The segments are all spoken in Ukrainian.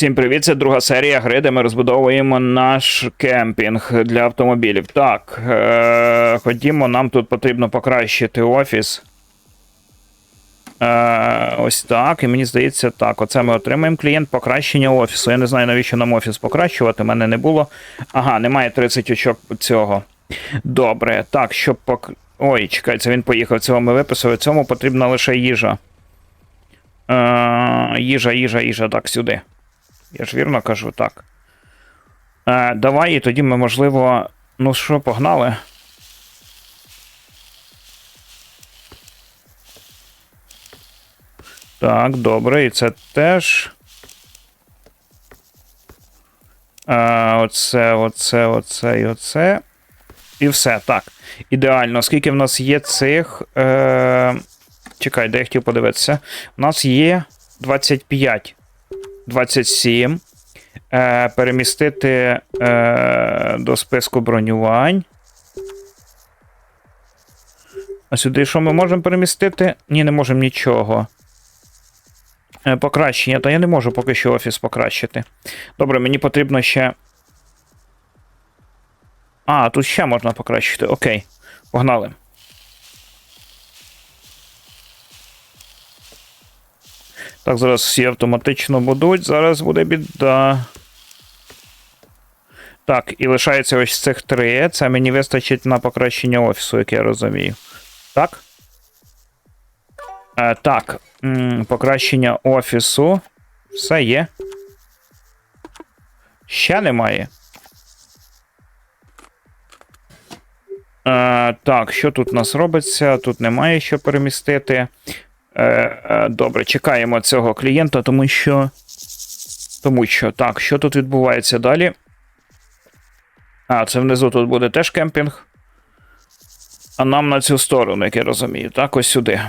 Всім привіт, це друга серія гри, де ми розбудовуємо наш кемпінг для автомобілів. Так, е- ходімо, нам тут потрібно покращити офіс. Е- ось так. І мені здається, так. Оце ми отримаємо клієнт покращення офісу. Я не знаю, навіщо нам офіс покращувати, мене не було. Ага, немає 30 очок цього. Добре, так, щоб пок... Ой, чекай, він поїхав. Цього ми виписали. Цьому потрібна лише їжа. Е, їжа, їжа, їжа, так, сюди. Я ж вірно кажу, так. Е, давай, і тоді ми, можливо. Ну що, погнали? Так, добре, і це теж. Е, оце, оце, оце і оце. І все, так. Ідеально. Скільки в нас є цих. Е... Чекай, де я хотів подивитися. У нас є 25. 27. Е, перемістити е, до списку бронювань. А сюди що ми можемо перемістити? Ні, не можемо нічого. Е, покращення, та я не можу поки що офіс покращити. Добре, мені потрібно ще. А, тут ще можна покращити. Окей. Погнали. Так, зараз всі автоматично будуть. Зараз буде біда. Так, і лишається ось цих три. Це мені вистачить на покращення офісу, як я розумію. Так? Е, так. М, покращення офісу. Все є. Ще немає. Е, так, що тут у нас робиться? Тут немає що перемістити. Е, е, добре, чекаємо цього клієнта, тому що. Тому що. Так, що тут відбувається далі? А, це внизу тут буде теж кемпінг. А нам на цю сторону, як я розумію. Так, ось сюди.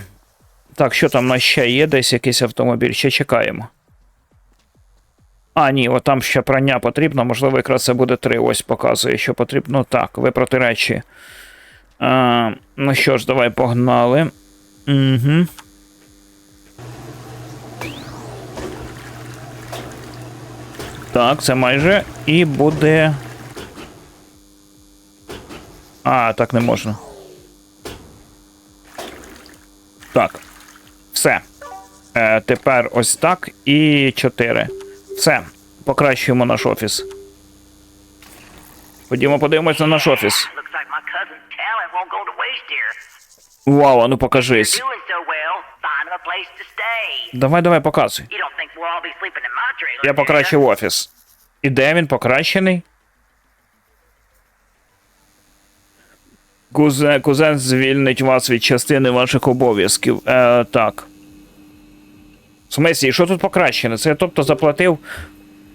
Так, що там у нас ще є? Десь якийсь автомобіль, ще чекаємо. А, ні, от там ще прання потрібно. Можливо, якраз це буде три. Ось показує, що потрібно. Так, випроти речі. А, ну що ж, давай погнали. Угу. Так, це майже. І буде. А, так не можна. Так. Все. Е, тепер ось так. І 4. Все. Покращуємо наш офіс. Ходімо, подивимось на наш офіс. Вау, а ну покажись. Давай, давай, показуй. Я покращив офіс. І де він покращений? Кузен, кузен звільнить вас від частини ваших обов'язків. Е, так. В смислі, що тут покращено? Це я тобто заплатив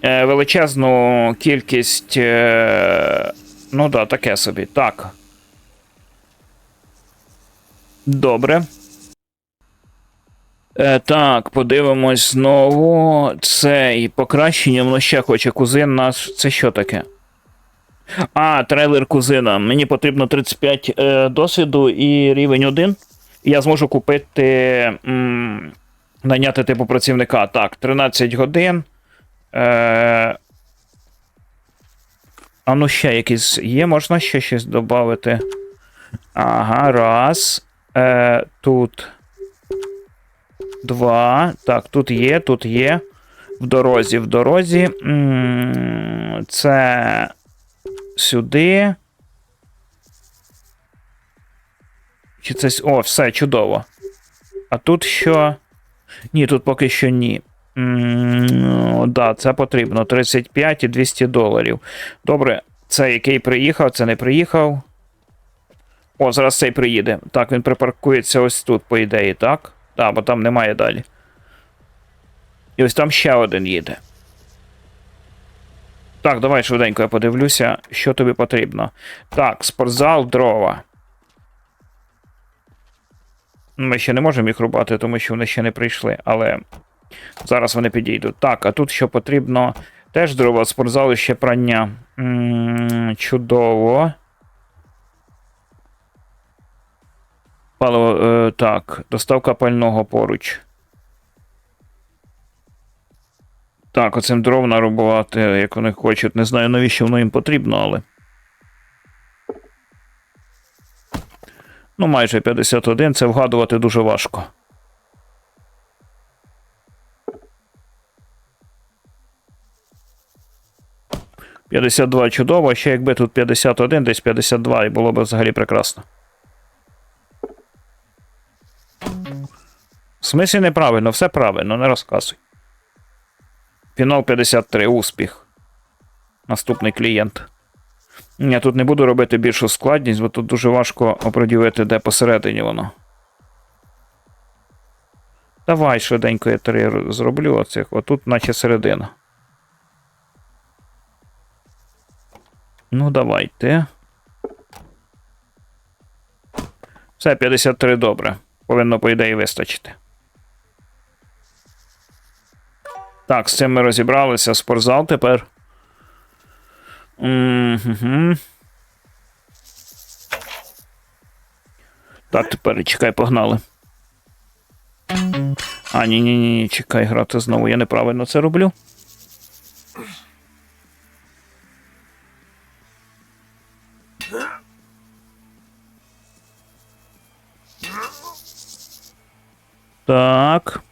е, величезну кількість. Е, ну да, таке собі. Так. Добре. Е, так, подивимось знову. Цей покращення, воно ще хоче кузин наш. Це що таке? А, трейлер кузина. Мені потрібно 35 е, досвіду і рівень 1. Я зможу купити. М, найняти типу працівника. Так, 13 годин. Е, а ну ще якісь є, можна ще щось додати. Ага, раз. Е, тут. Два. Так, тут є, тут є. В дорозі, в дорозі. Це сюди. Чи це. О, все, чудово. А тут що? Ні, тут поки що ні. М, Да, це потрібно. 35 і 200 доларів. Добре, це який приїхав, це не приїхав. О, зараз цей приїде. Так, він припаркується ось тут, по ідеї, так? Так, бо там немає далі. І ось там ще один їде. Так, давай швиденько я подивлюся, що тобі потрібно. Так, спортзал, дрова. Ми ще не можемо їх рубати, тому що вони ще не прийшли, але зараз вони підійдуть. Так, а тут що потрібно? Теж дрова, спортзал і ще прання. М, чудово. Паливо, е, так, доставка пального поруч. Так, оцим дров нарубувати, як вони хочуть. Не знаю, навіщо воно їм потрібно, але. Ну, майже 51, це вгадувати дуже важко. П'ятдесят два чудово, ще якби тут 51, десь 52, і було б взагалі прекрасно. В смислі неправильно, все правильно, не розказуй. Фінал 53, успіх. Наступний клієнт. Я тут не буду робити більшу складність, бо тут дуже важко оприділити, де посередині воно. Давай швиденько я три зроблю оцих. Отут, наче середина. Ну, давайте. Все, 53 добре. Повинно, по ідеї, вистачити. Так, з цим ми розібралися. Спортзал тепер. Угу. Так, тепер чекай, погнали. А, ні, ні, ні, чекай, грати знову. Я неправильно це роблю. Так.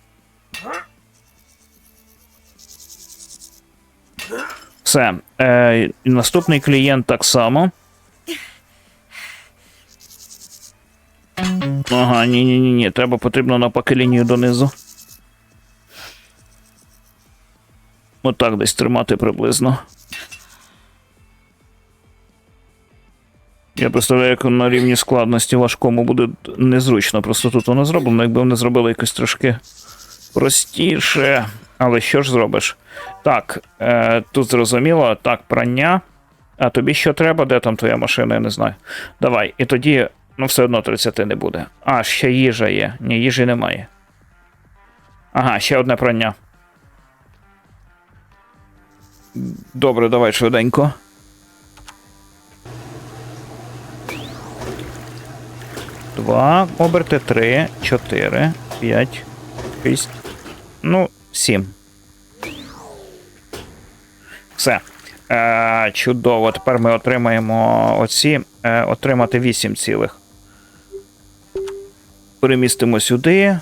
Все. Е, наступний клієнт так само. Ага, ні, ні. Треба потрібно навпаки лінію донизу. Отак десь тримати приблизно. Я представляю, як на рівні складності важкому буде незручно. Просто тут воно зроблено, якби вони зробили якось трошки простіше. Але що ж зробиш? Так, е, тут зрозуміло, так, прання. А тобі що треба? Де там твоя машина? Я не знаю. Давай. І тоді, ну, все одно 30 не буде. А, ще їжа є. Ні, їжі немає. Ага, ще одне прання. Добре, давай швиденько. Два оберти, три, чотири, п'ять, шість. Ну, сім. Все. Е, чудово. Тепер ми отримаємо оці. Е, отримати 8 цілих. Перемістимо сюди.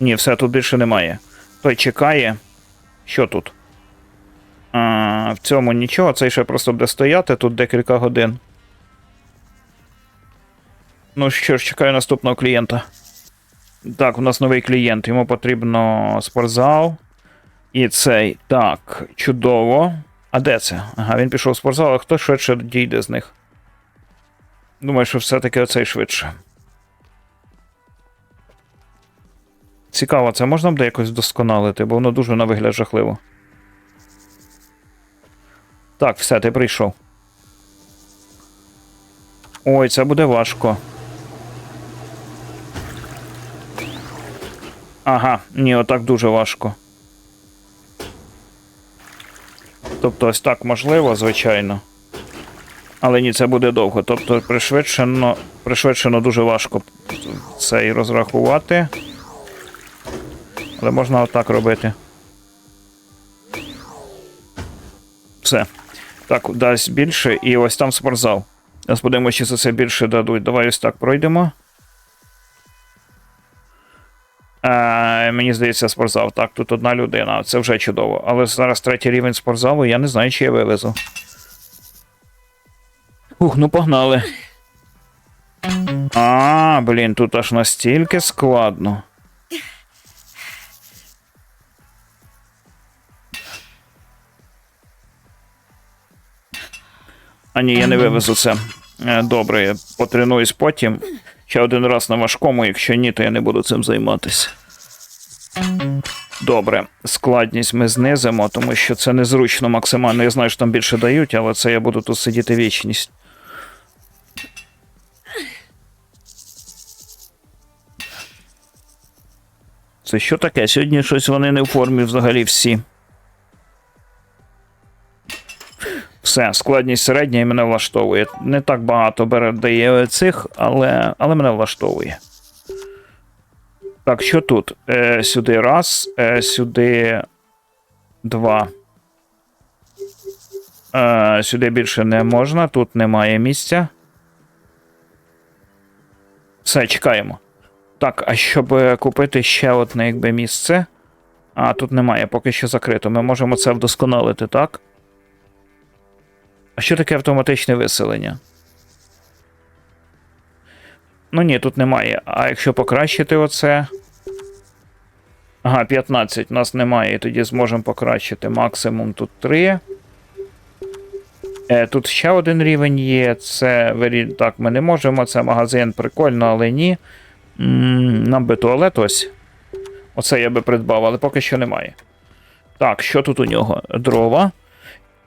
Ні, все тут більше немає. Той чекає. Що тут? А, в цьому нічого, цей ще просто буде стояти тут декілька годин. Ну що ж, чекаю наступного клієнта. Так, у нас новий клієнт. Йому потрібно спортзал. І цей. Так, чудово. А де це? Ага, він пішов в спортзал, а хто швидше дійде з них? Думаю, що все-таки оцей швидше. Цікаво, це можна буде якось вдосконалити, бо воно дуже на вигляд жахливо. Так, все, ти прийшов. Ой, це буде важко. Ага, ні, отак дуже важко. Тобто ось так можливо, звичайно. Але ні, це буде довго. Тобто пришвидшено, пришвидшено дуже важко це і розрахувати. Але можна отак робити. Все. Так, дасть більше, і ось там спортзал. Зараз подивимося, за це більше дадуть. Давай ось так пройдемо. Е, мені здається, спортзал. Так, тут одна людина. Це вже чудово. Але зараз третій рівень спортзалу, я не знаю, чи я вивезу. Ух, ну погнали. А, блін, тут аж настільки складно. А ні, я не вивезу це. Е, Добре, я потренуюсь потім. Ще один раз на важкому, якщо ні, то я не буду цим займатися. Добре, складність ми знизимо, тому що це незручно максимально. Я знаю, що там більше дають, але це я буду тут сидіти вічність. Це що таке? Сьогодні щось вони не в формі взагалі всі. Все, складність середня і мене влаштовує. Не так багато бере дає цих, але, але мене влаштовує. Так, що тут? Е, сюди раз, е, сюди Два. Е, сюди більше не можна, тут немає місця. Все, чекаємо. Так, а щоб е, купити ще одне якби місце. А, тут немає, поки що закрито. Ми можемо це вдосконалити, так? А що таке автоматичне виселення? Ну ні, тут немає. А якщо покращити оце. Ага, 15 у нас немає, і тоді зможемо покращити. Максимум тут 3. Е, тут ще один рівень є. Це так, ми не можемо. Це магазин прикольно, але ні. М, Нам би туалет ось. Оце я би придбав, але поки що немає. Так, що тут у нього? Дрова.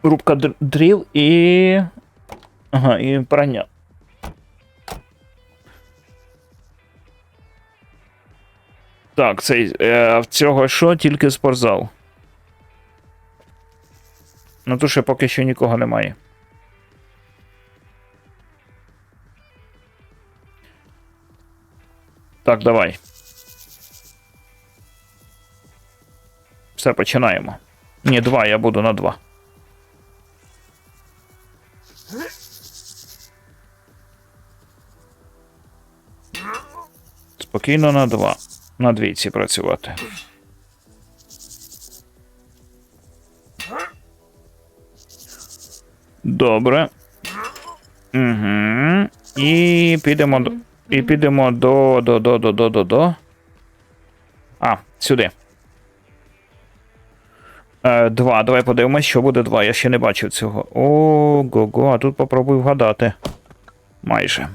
Рубка др- дрів і. Ага, і прання. Так, цей. Е, в цього що? Тільки спортзал. Ну то ще поки що нікого немає. Так, давай. Все, починаємо. Ні, два, я буду на два. Спокійно на два. На двійці працювати. Добре. Угу. І підемо до. І підемо до. до. до. до. до. до. до. А, сюди. Е, два. Давай подивимось, що буде два. Я ще не бачив цього. О, го-го, а тут попробуй вгадати. Майже.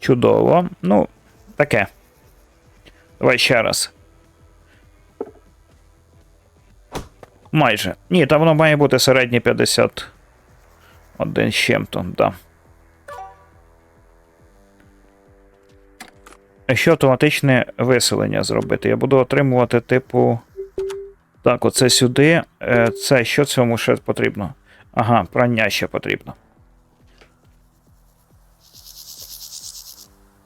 Чудово. Ну, таке. Давай ще раз. Майже. Ні, там воно має бути середнє 50. Один з чим-то, да. Якщо автоматичне виселення зробити, я буду отримувати, типу. Так, оце сюди. Е, Це що цьому ще потрібно? Ага, прання ще потрібно.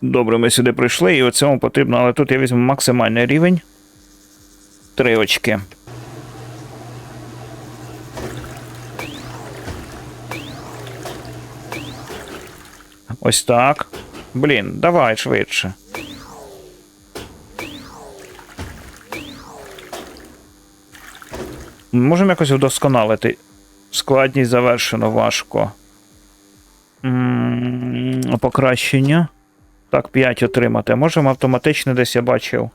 Добре, ми сюди прийшли, і оцьому потрібно, але тут я візьму максимальний рівень. Три очки. Ось так. Блін, давай швидше. Можемо якось вдосконалити. Складність завершено важко. М, Покращення. Так, 5 отримати. Можемо автоматично десь я бачив.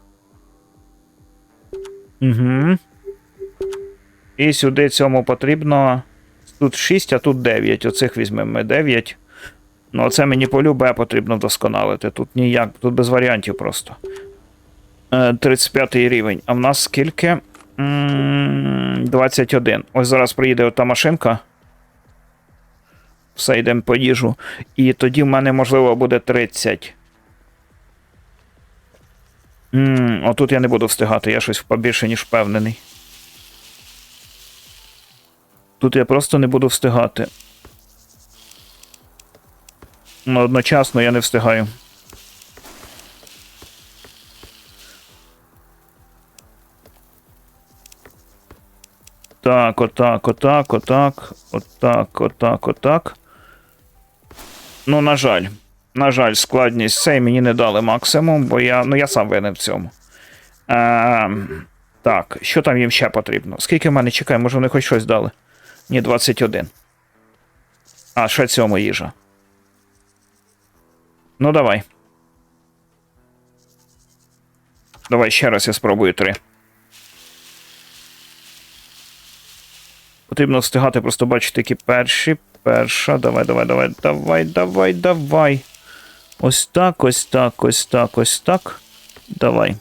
Угу. І сюди цьому потрібно. Тут 6, а тут 9. Оцих візьмемо ми 9. Ну, оце мені полюбе потрібно вдосконалити. Тут ніяк, тут без варіантів просто. Е, 35 рівень. А в нас скільки? 21. Ось зараз приїде ота машинка. Все, йдемо по їжу. І тоді в мене, можливо, буде 30. М, отут я не буду встигати, я щось побільше, ніж впевнений. Тут я просто не буду встигати. Ну, одночасно я не встигаю. Так, отак, отак, отак, отак, отак, отак. Ну, на жаль. На жаль, складність цей мені не дали максимум, бо я. Ну, я сам винен в цьому. Е, так, що там їм ще потрібно? Скільки в мене чекає, може вони хоч щось дали? Ні, 21. А, ще цьому їжа. Ну, давай. Давай ще раз я спробую три. Потрібно встигати просто бачити, які перші. Перша. Давай, давай, давай, давай, давай, давай. Ось так, ось так, ось так, ось так. Давай.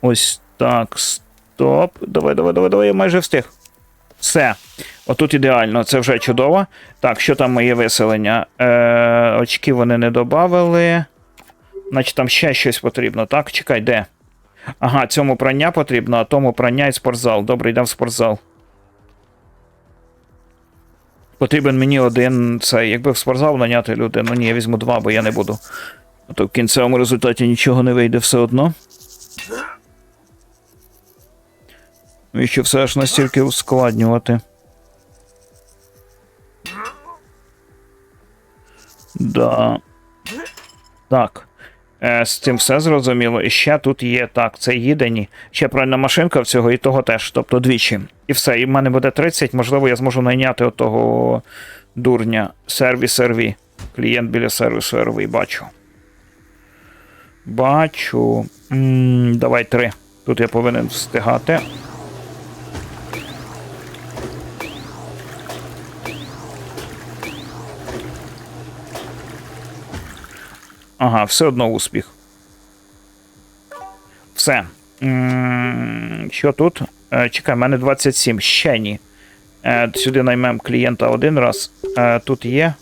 Ось так. Стоп. Давай, давай, давай, давай, я майже встиг. Все. Отут ідеально, це вже чудово. Так, що там моє виселення? Е, очки вони не додали. Значить, там ще щось потрібно. Так, чекай, де? Ага, цьому прання потрібно, а тому прання і спортзал. Добре, йдемо в спортзал. Потрібен мені один цей, якби в спортзал наняти людину. Ні, я візьму два, бо я не буду. А то в кінцевому результаті нічого не вийде все одно. Ну і що все ж настільки ускладнювати. Да. Так. Е, з цим все зрозуміло. І ще тут є так, це їдені. Ще правильна машинка в цього і того теж, тобто двічі. І все. І в мене буде 30, можливо, я зможу найняти отого дурня. Сервіс RV. Клієнт біля сервісу RV, бачу. Бачу. м давай три. Тут я повинен встигати. Ага, все одно успіх. Все. Що тут? Е, Чекай, в мене 27. Ще ні. Е, Сюди наймемо клієнта один раз. Е, Тут є.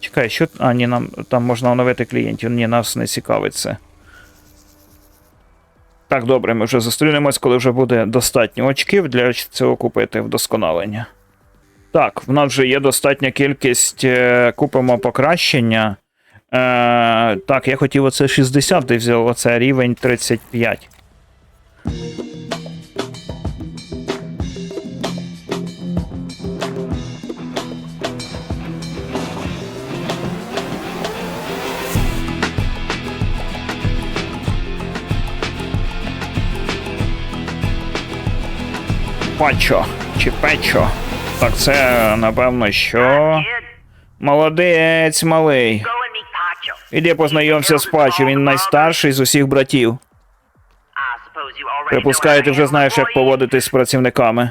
Чекай, що. А, ні, нам там можна оновити клієнтів. Ні, нас не цікавить це. Так, добре, ми вже зустрінемось, коли вже буде достатньо очків для цього купити вдосконалення. Так, в нас вже є достатня кількість. е, Купимо покращення. Е, так, я хотів оце 60, ти взяв оце рівень 35. Пачо чи печо. Так, це напевно що. Молодець малий. Іди познайомся з Пачо, він найстарший з усіх братів. Припускаю, ти вже знаєш, як поводитись з працівниками.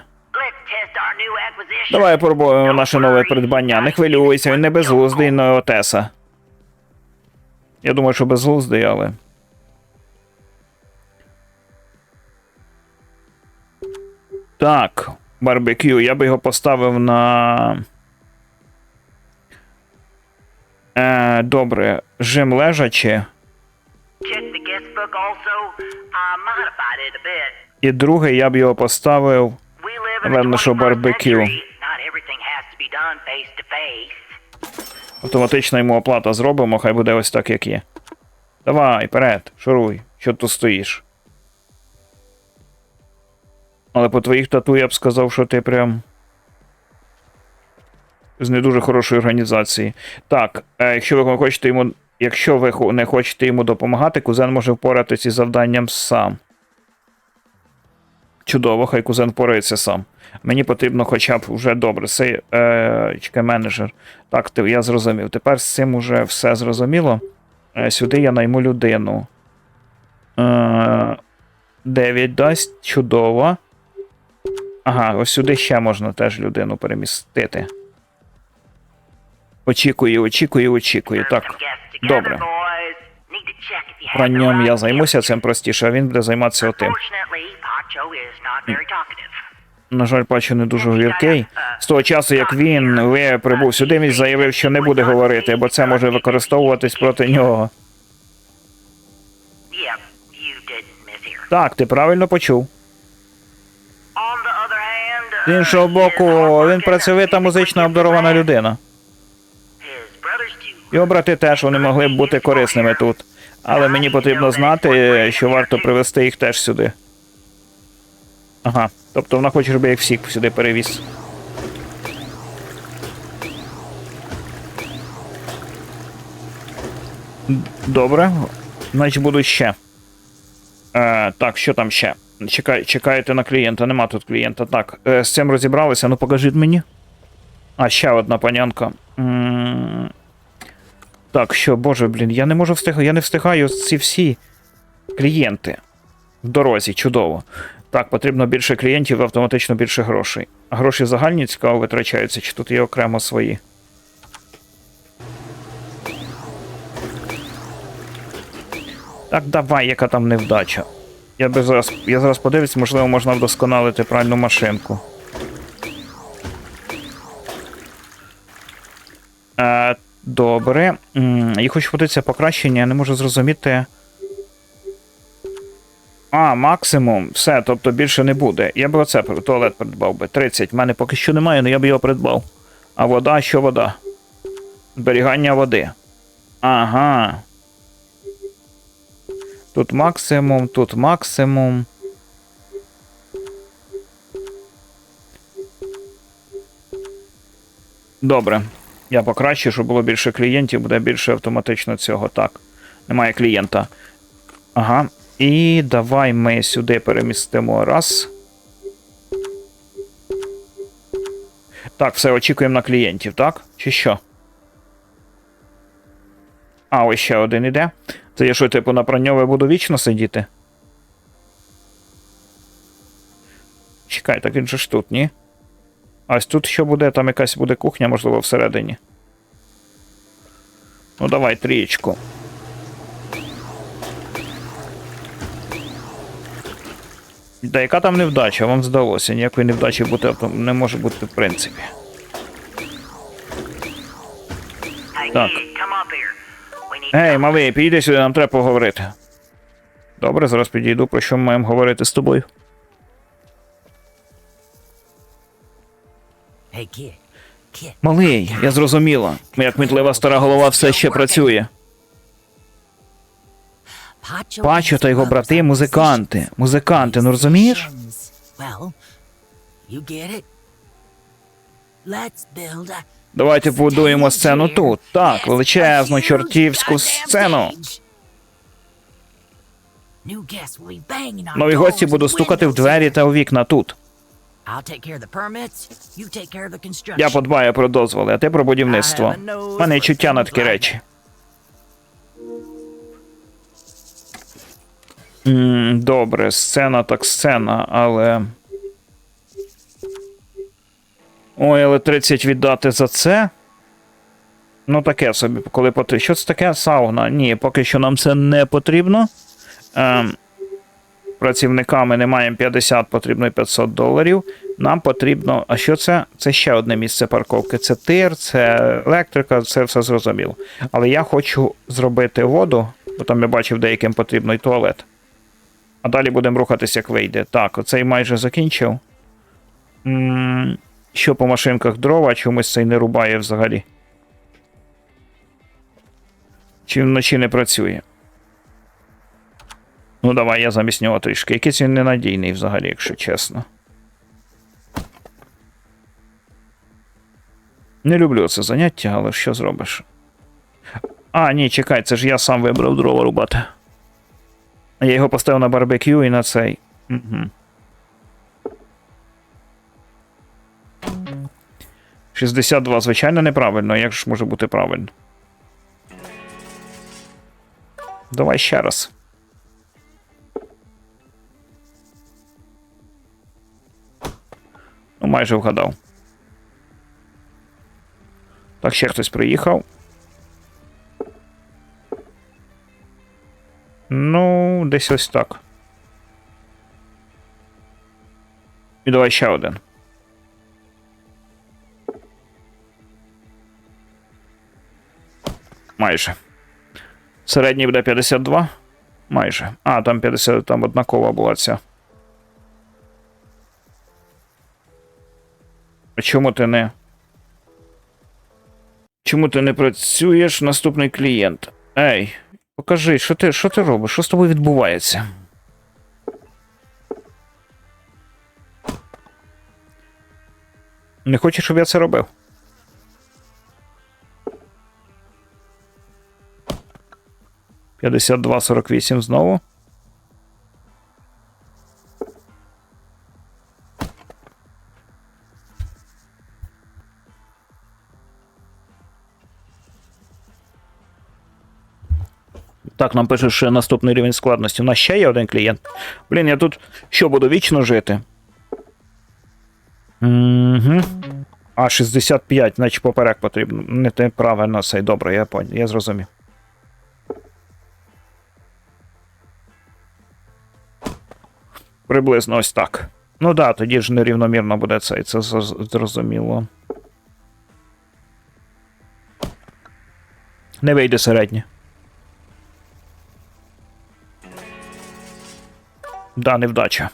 Давай пробуємо наше нове придбання. Не хвилюйся, він не безглуздий на Отеса. Я думаю, що безглуздий, але. Так, барбекю. Я би його поставив на. Е, добре, жим лежачи. І другий я б його поставив. Напевно, що барбекю. Автоматично йому оплата зробимо, хай буде ось так, як є. Давай, вперед, шуруй, що тут стоїш. Але по твоїх тату я б сказав, що ти прям. З не дуже хорошої організації. Так, е, якщо ви хочете йому. Якщо ви не хочете йому допомагати, кузен може впоратися із завданням сам. Чудово, хай кузен впорається сам. Мені потрібно хоча б вже добре. Цей е, чекай, менеджер. Так, я зрозумів. Тепер з цим уже все зрозуміло. Е, сюди я найму людину. Е, 9 дасть. Чудово. Ага, ось сюди ще можна теж людину перемістити. Очікую, очікую, очікую. Так. Добре. ньому я займуся цим простіше, а він буде займатися отим. На жаль, Пачо не дуже говіркий. З того часу, як він ви прибув сюди, він заявив, що не буде говорити, бо це може використовуватись проти нього. Так, ти правильно почув. З іншого боку, він працьовита музично обдарована людина. Його брати теж вони могли б бути корисними тут. Але мені потрібно знати, що варто привезти їх теж сюди. Ага. Тобто вона хоче, щоб я їх всіх сюди перевіз. Добре. Значить, будуть ще. Е, так, що там ще? Чекай, чекаєте на клієнта, нема тут клієнта. Так, е, з цим розібралися, ну покажіть мені. А, ще одна панянка. Так, що, боже, блін, я не можу встигати, я не встигаю ці всі клієнти в дорозі, чудово. Так, потрібно більше клієнтів, автоматично більше грошей. А гроші загальні цікаво витрачаються, чи тут є окремо свої. Так, давай, яка там невдача. Я би зараз, я зараз подивлюсь, можливо, можна вдосконалити пральну машинку. Е, добре. Я хочу подивитися покращення, я не можу зрозуміти. А, максимум. Все, тобто більше не буде. Я б оце туалет придбав би. 30. В мене поки що немає, але я б його придбав. А вода, що вода? Зберігання води. Ага. Тут максимум, тут максимум. Добре. Я покращу, щоб було більше клієнтів, буде більше автоматично цього. Так. Немає клієнта. Ага. І давай ми сюди перемістимо раз. Так, все, очікуємо на клієнтів, так? Чи що? А, ось ще один іде. Це я що, типу, на праньове буду вічно сидіти? Чекай, так він же ж тут, ні? А ось тут що буде? Там якась буде кухня, можливо, всередині. Ну, давай трієчку. Да яка там невдача? Вам здалося? Ніякої невдачі бути не може бути в принципі. Так. Kid, come up here. We need Ей, малий, підійди сюди, нам треба поговорити. Добре, зараз підійду, про що ми маємо говорити з тобою. Малий, я зрозуміла. Моя кмітлива стара голова все ще працює. Пачо та його брати музиканти. Музиканти, ну розумієш? Well, you get it? Let's build a Давайте побудуємо сцену тут. Так, величезну чортівську сцену. Нові гості будуть стукати в двері та у вікна тут. Я подбаю про дозволи, а ти про будівництво. У мене чуття на такі речі. Добре, сцена так сцена, але. Ой, але 30 віддати за це. Ну, таке собі, коли потрібно. Що це таке? Сауна? Ні, поки що нам це не потрібно. Ем, працівниками не маємо 50, потрібно 500 доларів. Нам потрібно. А що це? Це ще одне місце парковки. Це тир, це електрика, це все зрозуміло. Але я хочу зробити воду, бо там я бачив, деяким потрібно і туалет. А далі будемо рухатися, як вийде. Так, оцей майже закінчив. м що по машинках дрова, чомусь цей не рубає взагалі. Чи вночі не працює? Ну, давай я замість нього трішки. Якийсь він ненадійний взагалі, якщо чесно. Не люблю це заняття, але що зробиш? А, ні, чекай, це ж я сам вибрав дрова рубати. Я його поставив на барбекю і на цей. Угу. 62, звичайно, неправильно. Як ж може бути правильно? Давай ще раз. Ну, майже вгадав. Так, ще хтось приїхав. Ну, десь ось так. І давай ще один. Майже. Середній буде 52. Майже. А, там 50, там однакова була ця. А чому ти не. Чому ти не працюєш наступний клієнт? Ей, покажи, що ти, що ти робиш? Що з тобою відбувається? Не хочеш, щоб я це робив? П'ятдесят два сорок вісім знову. Так, нам пише, що наступний рівень складності. У нас ще є один клієнт. Блін, я тут що буду вічно жити? Угу. А, 65, значить поперек потрібно. Не те правильно цей. Добре, я я зрозумів. Приблизно ось так. Ну да, тоді ж нерівномірно буде цей, це зрозуміло. Не вийде середнє. Да, невдача.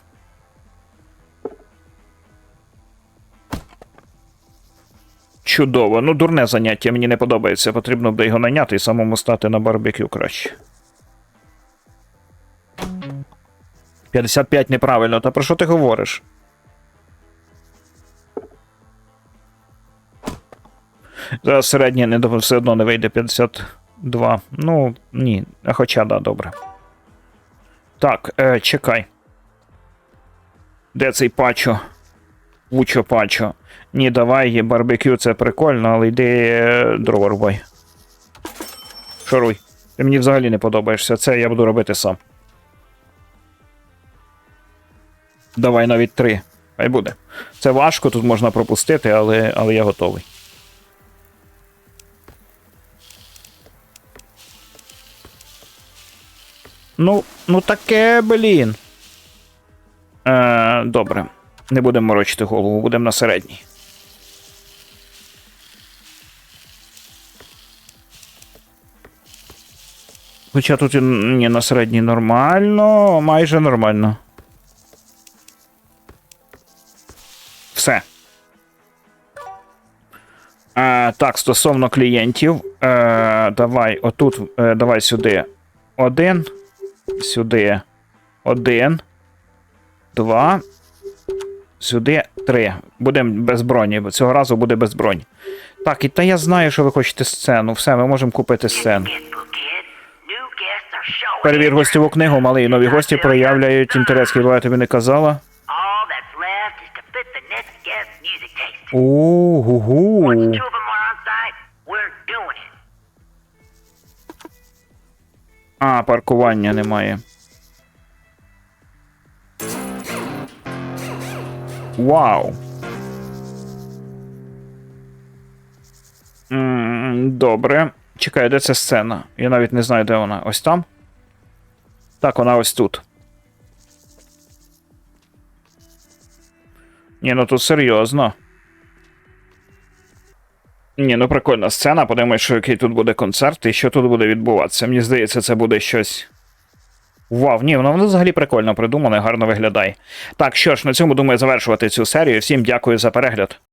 Чудово. Ну, дурне заняття, мені не подобається. Потрібно буде його найняти і самому стати на барбекю краще. 55 неправильно. Та про що ти говориш? Зараз середнє не все одно не вийде 52. Ну, ні. Хоча, да, добре. Так, е, чекай. Де цей пачо? Вучо пачо. Ні, давай, барбекю це прикольно, але йди е, дрова рубай. Шаруй. Ти мені взагалі не подобаєшся. Це я буду робити сам. Давай навіть три. Хай буде. Це важко, тут можна пропустити, але, але я готовий. Ну, ну таке, блін. Е, добре. Не будемо морочити голову, будемо на середній. Хоча тут ні, на середній нормально, майже нормально. Е, так, стосовно клієнтів. Е, давай, отут, е, давай сюди. Один. Сюди. Один. Два. Сюди три. Будемо без броні, бо цього разу буде без броні. Так, і та я знаю, що ви хочете сцену. Все, ми можемо купити сцену. Перевір гостєву книгу, малий. Нові гості проявляють інтерес. Хіба я тобі не казала? All А, паркування немає. Вау. Добре. Чекай, де ця сцена? Я навіть не знаю, де вона. Ось там? Так, вона ось тут. Ні, ну тут серйозно. Ні, ну прикольна сцена. Подивимось, що який тут буде концерт і що тут буде відбуватися. Мені здається, це буде щось. Вау, ні, воно, взагалі прикольно придумане, гарно виглядає. Так, що ж, на цьому думаю завершувати цю серію. Всім дякую за перегляд.